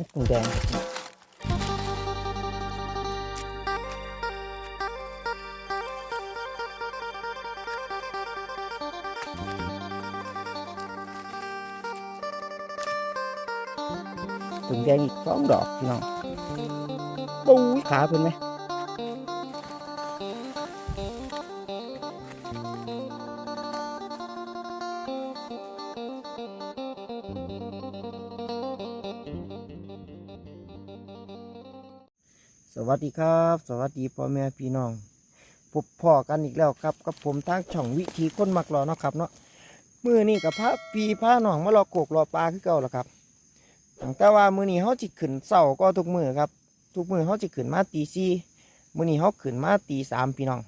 เห็ดผึ่งแดงผึ่งแดง วัสดีครับ สวัสดีพ่อแม่พี่น้องพบพ่อกันอีกแล้วครับกับผมทางช่องวิธีคนมักรอเนาะครับเนาะมือนี่กับพระปีพระหนองมารอโกกรอปลาคือเก่าแล้วครับตั้งแต่ว่ามือนี้เขาจิขึ้นเสาก็ทุกมือครับ ทุกมือเขาจิขึ้นมาตีสี่มือนี้เขาขึ้นมาตีสามพี่น้อง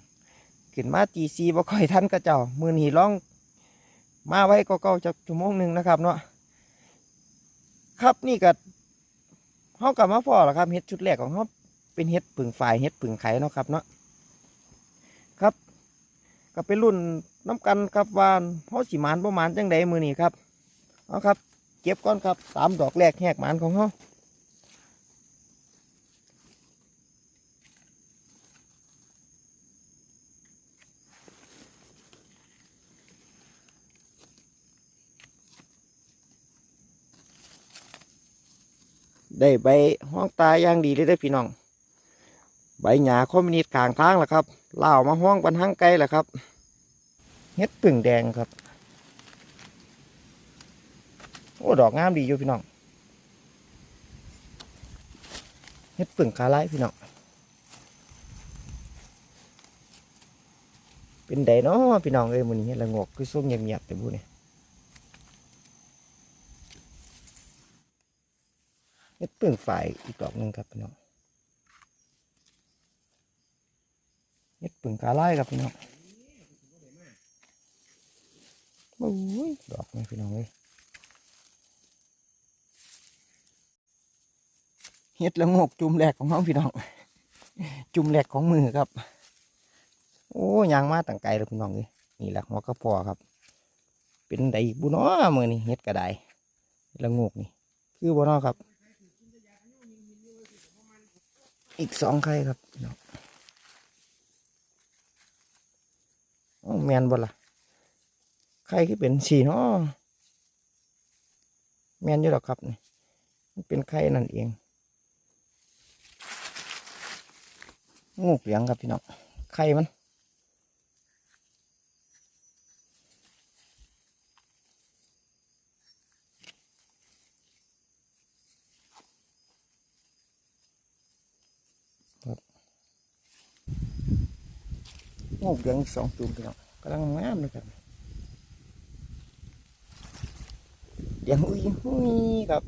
ขึ้นมาตีสี่บ่ค่อยทันกระเจ้ามือนี้ร้อง มาไว้ก็เก่าจากชั่วโมงหนึ่งนะครับเนาะครับนี่ก็เขากลับมาพ่อแล้วครับเฮ็ดชุดแรกของเขา เป็นเห็ดผึ่งฝ่ายเห็ดผึ่งไข่เนาะครับเนาะครับก็เป็นรุ่นน้ำกันครับวานเขาสีมานประมาณจังใดมือนี้ครับเอาครับ เก็บก้อนครับสามดอกแรกแหกหมานของเขาได้ใบห้องตายอย่างดีเลยเด้พี่น้อง ใบหญ้าคอมมินิต์ข้างทางล่ะครับเล่ามาห้องปันหังไกลล่ะครับเฮ็ดปึ่งแดงครับ โอ้ดอกงามดีอยู่พี่น้องเฮ็ดปึ่งขาไล่พี่น้องเป็นไดเนาะพี่น้องเอ้ยมื้อนี้ละงกคือส้มเงียบๆแต่บุนี่เฮ็ดปึ่งฝ่ายอีกดอกหนึงครับพี่น้อง เฮ็ดปึ่งกาไล่ครับพี่น้องโอ้ยดอกนี่พี่น้องเลยเฮ็ดละงกจุ่มแรกของน้องพี่น้อง จุ่มแรกของมือครับ โอ้ยางมาตั้งไกลเลยพี่น้องเลยนี่แหละหัวกระพอครับ เป็นไดอีกบุเนาะมือนี่เฮ็ดกระไดละงกนี่ คือบุนาะครับ อีกสองไข่ครับพี่น้อง อ้าว แมนบ่ล่ะไข่ที่เป็นสีเนาะแมนอยู่หรอครับนี่มันเป็นไข่นั่นเองงูเลี้ยงครับพี่น้องไข่มัน งูเหลืองสองจุ่มพี่น้องกำลังงามเลยครับเดี๋ยวอุ้ยหุ้ยครับ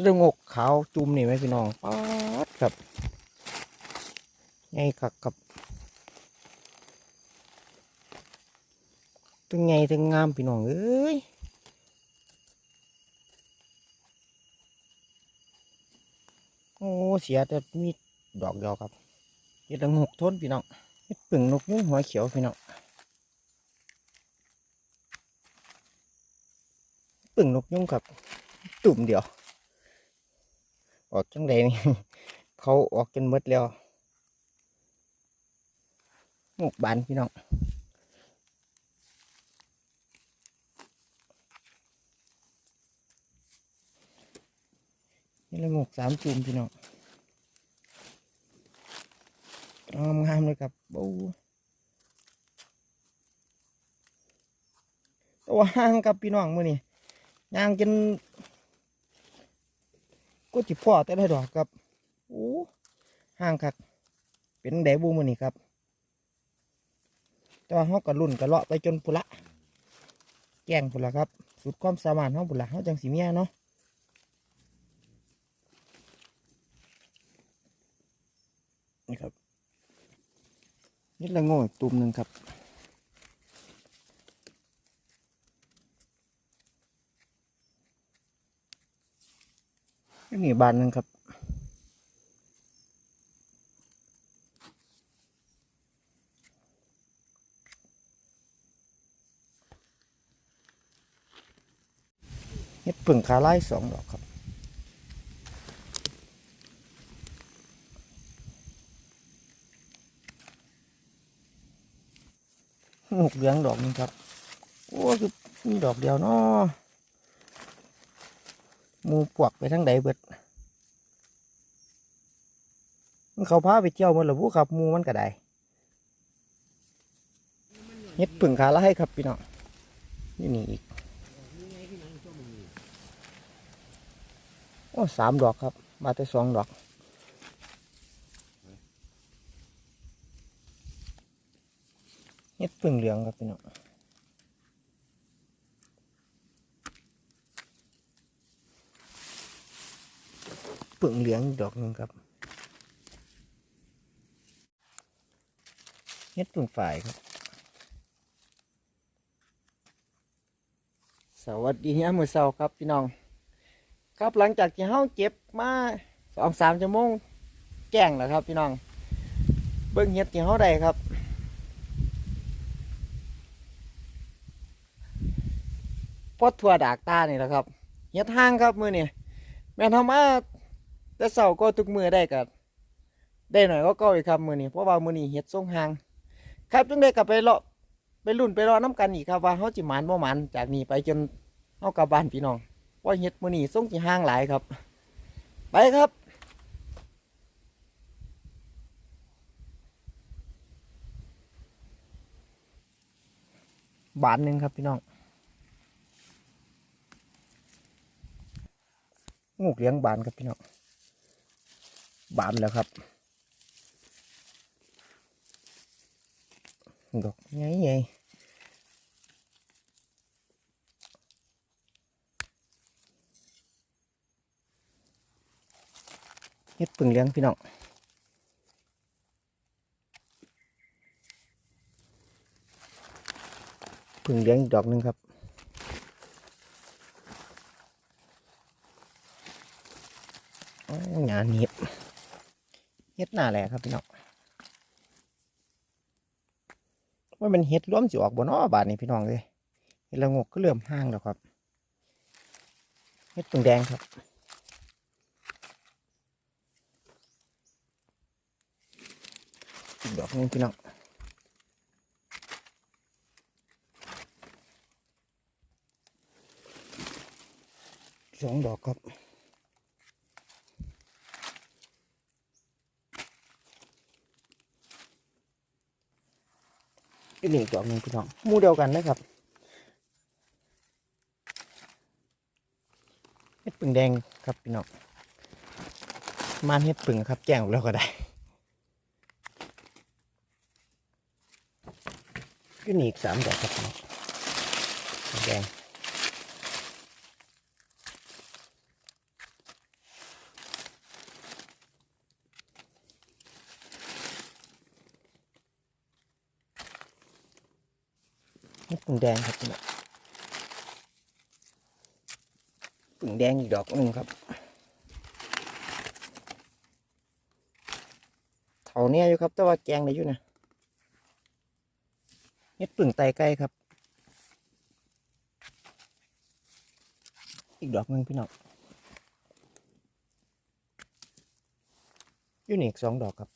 เรื่องงกขาวจุ่มนี่ไหมพี่น้องป๊าดครับไงคับกับตึงไงตึงงามพี่น้องเอ้ย โอ้เสียแต่มีดอกเดียวครับเห็ดละงกทนพี่น้องเห็ดปึ่งนกยุงหัวเขียวพี่น้องปึ่งนกยุงครับ ตุ่มเดียว ออกจังใดนี่เขาออกกันหมดแล้วงกบานพี่น้อง เห็ดละงกสามจุ่มพี่น้องงามงามเลยครับโอ้ตัวห่างกับพี่น้องมือนี่ย่างจนก็จิพ่อแต่ได้ดอกครับโอ้ห่างคักเป็นแดบูมือนี่ครับแต่ว่าเขากระลุ่นกระเลาะไปจนปุระแกล้งปุระครับ สุดความสามารถเขาปุระเขาจังสีเมียเนาะ นะครับนี่ละโง่ตุ่มหนึ่งครับนี่บานหนึ่งครับเห็ดปึ่งคาไล่สองดอกครับ หกเหลืองดอกนึงครับ โอ้คือมีดอกเดียวเนาะมูปวกไปทั้งใดเบิดมันเขาพาไปเที่ยวมันหรือผู้ครับมูมันก็ได้เฮ็ดผึ่งขาไล่ครับพี่น้องนี่นี่อีก โอ้สามดอกครับ มาแต่สองดอก เฮ็ ดผึ่งเหลืองครับพี่น้องผึ่งเหลืองดอกหนึ่งครับเฮ็ดผึ่งฝ่ายครับ สวัสดียามมื้อเช้าครับพี่น้อง ครับหลังจากที่เฮาเก็บมาสองสามชั่วโมงแจ้งแล้วครับพี่น้อง เบิ่งเฮ็ดที่เฮาได้ครับ พอทั่วดากตานี่แหละครับเฮ็ดห้างครับมือนี่แม่นทำมาแต่เสาก็ทุกมือได้กับได้หน่อยก็เก่าอีกครับมือนี่เพราะว่ามือนี่เฮ็ดทรงห้าง ครับจึงได้กลับไปเลาะไปรุ่นไปรอน้ำกันอีกครับว่าเฮาจิหมันบ่หมันจากนี้ไปจนเฮากลับบ้านพี่น้องว่าเฮ็ดมือนี่ทรงสิห้างหลายครับ ไปครับบาทหนึ่งครับพี่น้อง งูเลี้ยงบานครับพี่น้องบานแล้วครับดอกไงไงเฮ็ดปึ่งเลี้ยงพี่น้องปึ่งเลี้ยงอีกดอกหนึ่งครับ โอ้ยาหนีบเฮ็ดหน้าแหละครับพี่น้องว่ามันเฮ็ดร่วมสิออกบนอ้อบาทนี่พี่น้องเลยเฮ็ดละงกก็เริ่มห้างแล้วครับเฮ็ดตึงแดงครับดอกนึงพี่น้องสองดอกครับ อีกหนึ่งดอกหนึ่งพี่น้องมูเดียวกันนะครับเห็ดปึ่งแดงครับพี่น้องมานเห็ดปึ่งครับแจ้งออกแล้วก็ได้ก็หนีอีกสามดอกครับพี่น้องแดง ปึ่งแดงครับพี่น้องปึ่งแดงอีกดอกหนึ่งครับเท่าเนี้ยอยู่ครับ แต่ว่าแกงได้อยู่นะเห็ดปึ่งไตไก่ครับ อีกดอกหนึ่งพี่น้องอยู่นี่อีกสองดอกครับ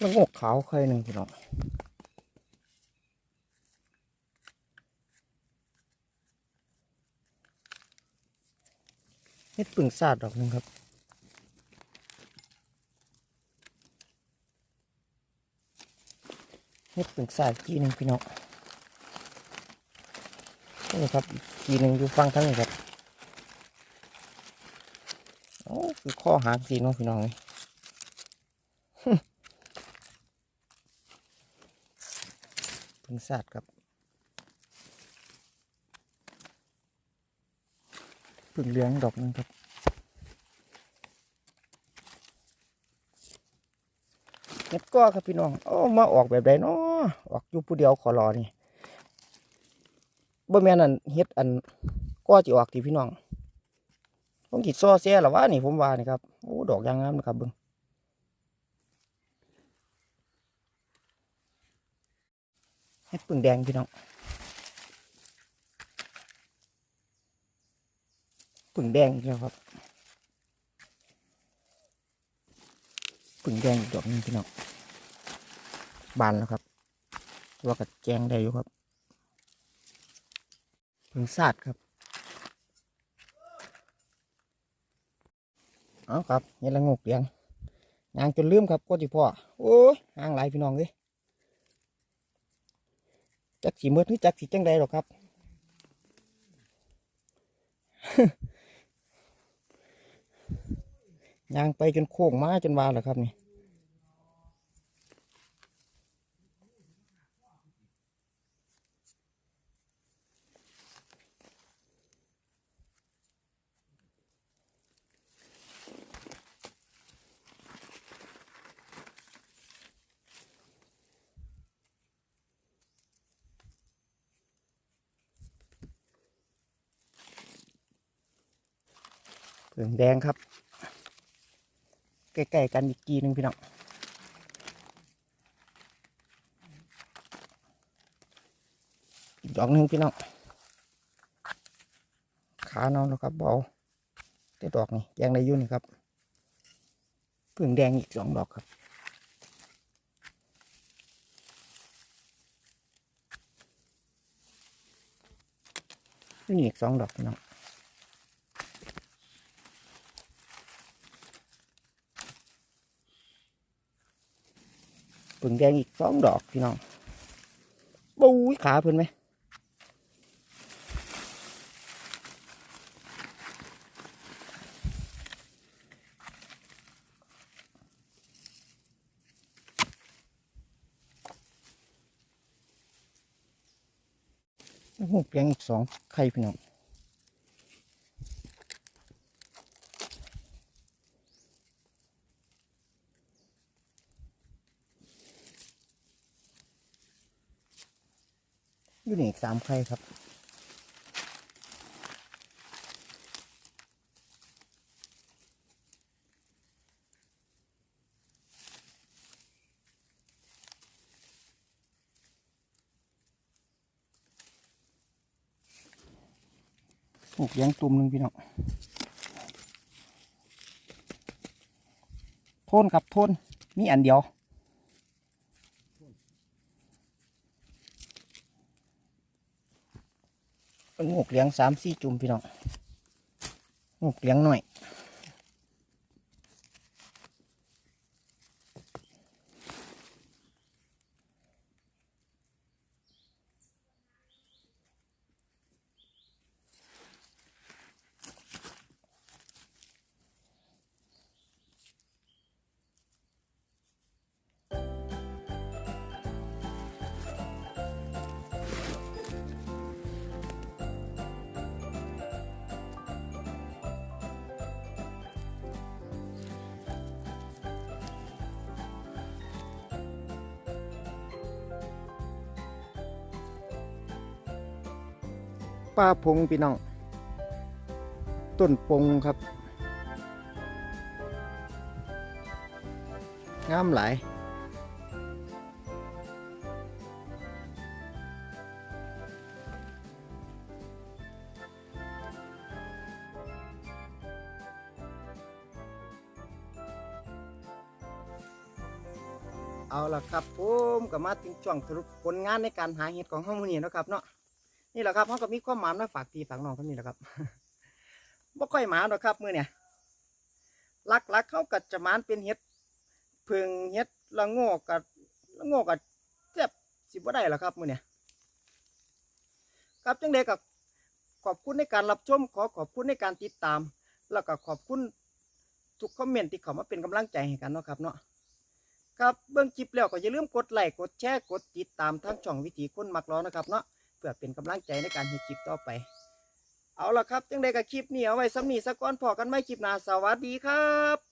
แล้วงกขาวเคยหนึ่งพี่น้องเฮ็ดปึ่งซาดดอกหนึ่งครับเฮ็ดปึ่งซาดกีหนึ่งพี่น้องนี่ครับกกีหนึ่งอยู่ฟังทั้งนี้ครับโอ้คือข้อหางสีน้องพี่น้องเลย พึ่งสัตว์ครับพึ่งเลี้ยงดอกนึงครับเน็ดก็ครับพี่น้องโอ้มาออกแบบใดเนาะออกอยู่ผู้เดียวขอรอนี่บ่แม่นอันเฮ็ดอันก็จิออกที่พี่น้องผมกิดซ้อแซ่หรอวะนี่ผมว่านี่ครับโอ้ดอกยางงามนะครับเบิง เห็ดผึ่งแดงพี่น้องผึ่งแดงอีกแล้วครับผึ่งแดงอีกดอกนึงพี่น้องบานแล้วครับตัวกัดแจงได้อยู่ครับผึ่งซาดครับเอาครับนี่ละงกเลียงยางจนลืมครับก็จิพ่อโอ้ยหางหลายพี่น้องเลย จักสีมืดหรือจักสีจังใดหรอกครับ ยางไปจนโค้งมาจนวาแล้วครับนี่ เผืองแดงครับ ใกล้ๆกันอีกกีหนึ่งพี่น้องอีกดอกหนึ่งพี่น้องขาน้องแล้วครับเบาแต่ดอกนี่ยังได้ยุ่นี่ครับเผืองแดงอีกสองดอกครับนี่อีกสองดอกพี่น้อง ปึ่งแดงอีกสองดอกพี่น้องบู๊ขาเพิ่นไหมโอ้โหเพียงอีกสองไข่พี่น้อง อยู่นี่สามไข่ครับปลูกเลี้ยงตุ่มหนึ่งพี่น้องโทนครับโทนมีอันเดียว หกเลี้ยงสามสี่จุ่มพี่น้องหกเลี้ยงหน่อย ป้าพงพี่น้อง ต้นปงครับ งามหลายเอาละครับผมก็มาถึงช่วงสรุปผลงานในการหาเห็ดของห้องมือนี้นาะครับเนาะ นี่แหละครับเขาก็มีความหมายมาฝากพี่ฝากน้องเท่านี้แหละครับบ่ค่อยหมาหรอกครับมือเนี่ยหลักๆเขาก็จะมานเป็นเห็ดเพิงเห็ดละโงกกับละโงกกับเจ็บสิบ่ได้หรอกครับมือเนี่ยครับจังเด็กกับขอบคุณในการรับชมขอขอบคุณในการติดตาม แล้วก็ขอบคุณทุกคอมเมนต์ที่เขามาเป็นกำลังใจให้กันเนาะครับเนาะครับเบื้องคลิปแล้วก็อย่าลืมกดไลค์กดแชร์กดติดตามทั้งช่องวิถีคนมักล้อนะครับเนาะ เพื่อเป็นกำลังใจในการเฮ็ดคลิปต่อไป เอาละครับจังใดกับคลิปนี้เอาไว้สำนีสะก้อนพอกันไม่คลิปหน้าสวัสดีครับ